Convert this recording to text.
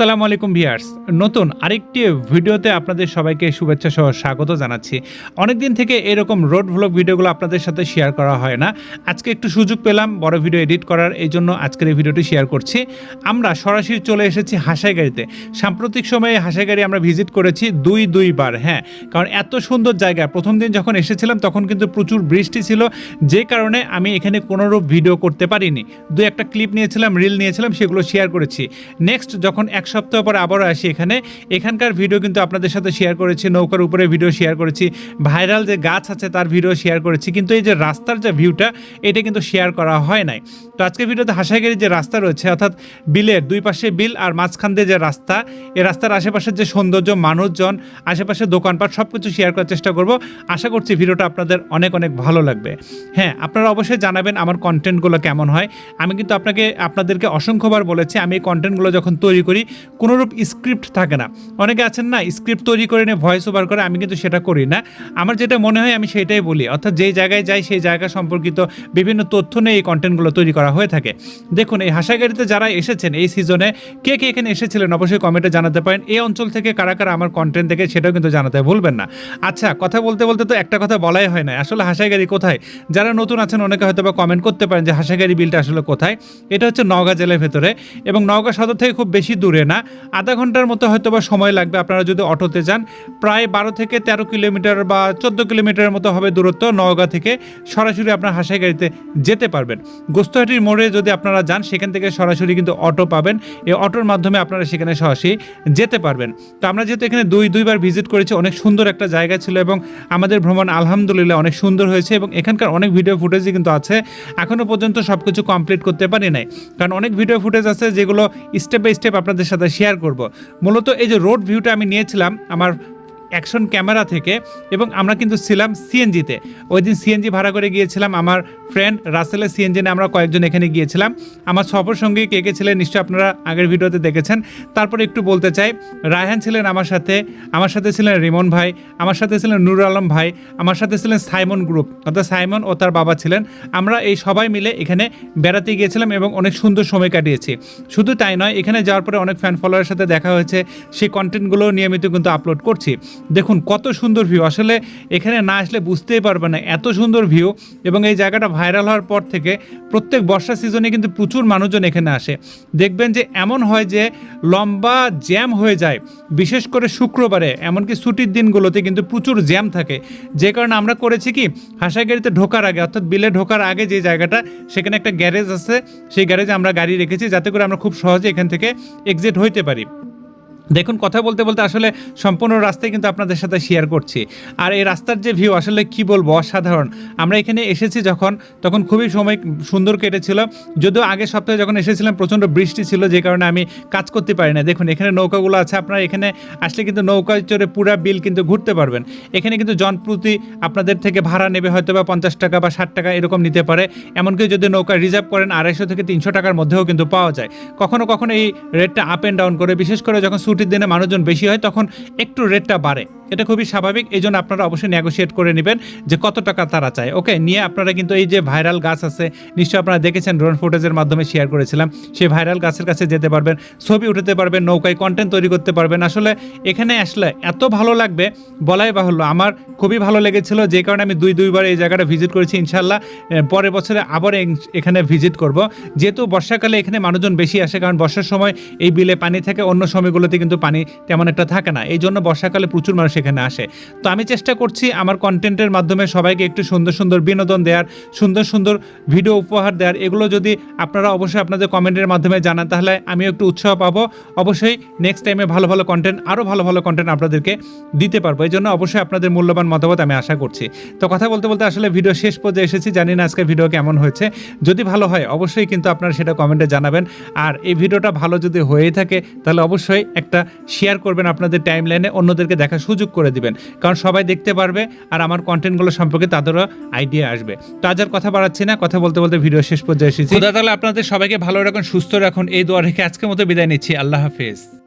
আসসালামু আলাইকুম ভিয়ার্স নতুন আরেকটি ভিডিওতে আপনাদের সবাইকে শুভেচ্ছা সহ স্বাগত জানাচ্ছি। অনেকদিন থেকে এরকম রোড ভ্লগ ভিডিওগুলো আপনাদের সাথে শেয়ার করা হয় না। আজকে একটু সুযোগ পেলাম, বড় ভিডিও এডিট করার এই জন্য আজকের এই ভিডিওটি শেয়ার করছি। আমরা সরাসরি চলে এসেছি হাসাই গাড়িতে সাম্প্রতিক সময়ে হাসাই গাড়ি আমরা ভিজিট করেছি দুই দুইবার হ্যাঁ। কারণ এত সুন্দর জায়গা, প্রথম দিন যখন এসেছিলাম তখন কিন্তু প্রচুর বৃষ্টি ছিল। যে কারণে আমি এখানে কোনোরূপ ভিডিও করতে পারিনি। দু একটা ক্লিপ নিয়েছিলাম রিল নিয়েছিলাম, সেগুলো শেয়ার করেছি। নেক্সট যখন এক সপ্তাহ পরে আবারও আসি এখানে। এখানকার ভিডিও কিন্তু আপনাদের সাথে শেয়ার করেছি, নৌকার উপরে ভিডিও শেয়ার করেছি ভাইরাল যে গাছ আছে তার ভিডিও শেয়ার করেছি, কিন্তু এই যে রাস্তার যে ভিউটা এটা কিন্তু শেয়ার করা হয় নাই। তো আজকের ভিডিওতে হাসাইগাড়ির যে রাস্তা রয়েছে, অর্থাৎ বিলের দুই পাশে বিল আর মাঝখান দিয়ে যে রাস্তা, এই রাস্তার আশেপাশের যে সৌন্দর্য, মানুষজন আশেপাশে দোকানপাট সব কিছু শেয়ার করার চেষ্টা করব। আশা করছি ভিডিওটা আপনাদের অনেক অনেক ভালো লাগবে। হ্যাঁ আপনারা অবশ্যই জানাবেন আমার কন্টেন্টগুলো কেমন হয়। আমি কিন্তু আপনাকে, আপনাদেরকে অসংখ্যবার বলেছি, আমি এই কন্টেন্টগুলো যখন তৈরি করি কোনোরূপ স্ক্রিপ্ট থাকে না। অনেকে আছেন না, স্ক্রিপ্ট তৈরি করে নিয়ে ভয়েস ওভার করে, আমি কিন্তু সেটা করি না। আমার যেটা মনে হয়, আমি সেটাই বলি। অর্থাৎ যেই জায়গায় যাই, সেই জায়গা সম্পর্কিত বিভিন্ন তথ্য নিয়ে এই কন্টেন্টগুলো তৈরি করা হয়ে থাকে। দেখুন, এই হাসাগাড়িতে যারা এসেছেন এই সিজনে কে কে এখানে এসেছিলেন অবশ্যই কমেন্টে জানাতে পারেন। এই অঞ্চল থেকে কারা কারা আমার কন্টেন্ট দেখে সেটাও কিন্তু জানাতে ভুলবেন না। আচ্ছা কথা বলতে বলতে তো একটা কথা বলাই হয় না। আসলে হাসাগাড়ি কোথায়? যারা নতুন আছেন, অনেকে হয়তো বা কমেন্ট করতে পারেন যে হাসাগাড়ি বিলটা আসলে কোথায়? এটা হচ্ছে নওগাঁ জেলার ভেতরে এবং নওগাঁ সদর থেকে খুব বেশি দূরে। না। আধা ঘণ্টার মতো হয়তো বা সময় লাগবে। আপনারা যদি অটোতে যান, প্রায় বারো থেকে তেরো কিলোমিটার বা চোদ্দ কিলোমিটারের মতো হবে দূরত্ব নওগাঁ থেকে সরাসরি আপনার হাসাই গাড়িতে যেতে পারবেন। গোস্তহাটির মোড়ে যদি আপনারা যান, সেখান থেকে সরাসরি কিন্তু অটো পাবেন। এই অটোর মাধ্যমে আপনারা সেখানে সরাসরি যেতে পারবেন। তো আমরা যেহেতু এখানে দুই, দুইবার ভিজিট করেছি, অনেক সুন্দর একটা জায়গা ছিল এবং আমাদের ভ্রমণ আলহামদুলিল্লাহ অনেক সুন্দর হয়েছে এবং এখানকার অনেক ভিডিও ফুটেজই কিন্তু আছে। এখনও পর্যন্ত সব কিছু কমপ্লিট করতে পারি নাই। কারণ অনেক ভিডিও ফুটেজ আছে যেগুলো স্টেপ বাই স্টেপ আপনাদের সাথে শেয়ার করব। মূলত এই যে রোড ভিউটা আমি নিয়েছিলাম আমার অ্যাকশন ক্যামেরা থেকে এবং আমরা কিন্তু ছিলাম সিএনজিতে। ওই দিন সিএনজি ভাড়া করে গিয়েছিলাম আমার ফ্রেন্ড রাসেলের সিএনজি নিয়ে আমরা কয়েকজন এখানে গিয়েছিলাম। আমার সফর সঙ্গী কে কে ছিলেন নিশ্চয়ই আপনারা আগের ভিডিওতে দেখেছেন। তারপরে একটু বলতে চাই, রায়হান ছিলেন আমার সাথে আমার সাথে ছিলেন রিমন ভাই, আমার সাথে ছিলেন নুর আলম ভাই, আমার সাথে ছিলেন সাইমন গ্রুপ, অর্থাৎ সাইমন ও তার বাবা ছিলেন। আমরা এই সবাই মিলে এখানে বেড়াতে গিয়েছিলাম এবং অনেক সুন্দর সময় কাটিয়েছি। শুধু তাই নয়, এখানে যাওয়ার পরে অনেক ফ্যান ফলোয়ারের সাথে দেখা হয়েছে। সেই কন্টেন্টগুলো নিয়মিত কিন্তু আপলোড করছি। দেখুন, কত সুন্দর ভিউ আসলে এখানে না আসলে বুঝতেই পারবে না। এত সুন্দর ভিউ এবং এই জায়গাটা ভাইরাল হওয়ার পর থেকে প্রত্যেক বর্ষা সিজনে কিন্তু প্রচুর মানুষজন এখানে আসে। দেখবেন যে এমন হয় যে লম্বা জ্যাম হয়ে যায়, বিশেষ করে শুক্রবারে, এমনকি ছুটির দিনগুলোতে কিন্তু প্রচুর জ্যাম থাকে। যে কারণে আমরা করেছি কি হাসাগাড়িতে ঢোকার আগে, অর্থাৎ বিলে ঢোকার আগে যে জায়গাটা, সেখানে একটা গ্যারেজ আছে। সেই গ্যারেজে আমরা গাড়ি রেখেছি, যাতে করে আমরা খুব সহজে এখান থেকে এক্সিট হইতে পারি। দেখুন, কথা বলতে বলতে আসলে সম্পূর্ণ রাস্তায় কিন্তু আপনাদের সাথে শেয়ার করছি। আর এই রাস্তার যে ভিউ আসলে কি বলব, অসাধারণ। আমরা এখানে এসেছি যখন, তখন খুবই সময় সুন্দর কেটেছিল। যদিও আগের সপ্তাহে যখন এসেছিলাম, প্রচণ্ড বৃষ্টি ছিল, যে কারণে আমি কাজ করতে পারি না। দেখুন, এখানে নৌকাগুলো আছে, আপনারা এখানে আসলে কিন্তু নৌকায় চড়ে পুরা বিল কিন্তু ঘুরতে পারবেন। এখানে কিন্তু জনপ্রতি আপনাদের থেকে ভাড়া নেবে হয়তো বা পঞ্চাশ টাকা বা ষাট টাকা এরকম নিতে পারে। এমনকি যদি নৌকা রিজার্ভ করেন, আড়াইশো থেকে তিনশো টাকার মধ্যেও কিন্তু পাওয়া যায়। কখনো কখনো এই রেটটা আপ অ্যান্ড ডাউন করে, বিশেষ করে যখন ছুটির দিনে মানুষজন বেশি হয় তখন একটু রেটটা বাড়ে। এটা খুবই স্বাভাবিক এই জন্য আপনারা অবশ্যই নেগোসিয়েট করে নেবেন যে কত টাকা তারা চায়। ওকে নিয়ে আপনারা কিন্তু এই যে ভাইরাল গাছ আছে, নিশ্চয়ই আপনারা দেখেছেন ড্রোন ফুটেজের মাধ্যমে শেয়ার করেছিলাম। সেই ভাইরাল গাছের কাছে যেতে পারবেন, ছবি উঠাতে পারবেন, নৌকায় কন্টেন্ট তৈরি করতে পারবেন। আসলে এখানে আসলে এত ভালো লাগবে, বলাই বাহুল্য। আমার খুবই ভালো লেগেছিল, যে কারণে আমি দুই, দুইবার এই জায়গাটা ভিজিট করেছি ইনশাল্লাহ পরের বছরে আবার এখানে ভিজিট করব। যেহেতু বর্ষাকালে এখানে মানুষজন বেশি আসে, কারণ বর্ষার সময় এই বিলে পানি থাকে, অন্য সময়গুলোতে কিন্তু পানি তেমন একটা থাকে না। এই জন্য বর্ষাকালে প্রচুর মানুষ এখানে আসে। তো আমি চেষ্টা করছি আমার কন্টেন্টের মাধ্যমে সবাইকে একটু সুন্দর সুন্দর বিনোদন দেওয়ার সুন্দর সুন্দর ভিডিও উপহার দেওয়ার এগুলো যদি আপনারা অবশ্যই আপনাদের কমেন্টের মাধ্যমে জানান, তাহলে আমিও একটু উৎসাহ পাবো। অবশ্যই নেক্সট টাইমে ভালো ভালো কন্টেন্ট আরও ভালো ভালো কন্টেন্ট আপনাদেরকে দিতে পারব। এই জন্য অবশ্যই আপনাদের মূল্যবান মতামত আমি আশা করছি। তো কথা বলতে বলতে আসলে ভিডিও শেষ পর্যায়ে এসেছি, জানি না আজকে ভিডিও কেমন হয়েছে। যদি ভালো হয়, অবশ্যই কিন্তু আপনারা সেটা কমেন্টে জানাবেন। আর এই ভিডিওটা ভালো যদি হয়েই থাকে, তাহলে অবশ্যই একটা শেয়ার করবেন আপনাদের টাইম লাইনে অন্যদেরকে দেখার সুযোগ করে দিবেন। কারণ সবাই দেখতে পারবে আর আমার কন্টেন্টগুলো সম্পর্কে তাদেরও আইডিয়া আসবে। তো আজ আর কথা বাড়াচ্ছি না, কথা বলতে বলতে ভিডিও শেষ পর্যায়ে এসেছি। তাহলে আপনাদের সবাইকে ভালো রাখুন, সুস্থ রাখুন। এই দোয়া রেখে আজকের মতো বিদায় নিচ্ছি। আল্লাহ হাফেজ।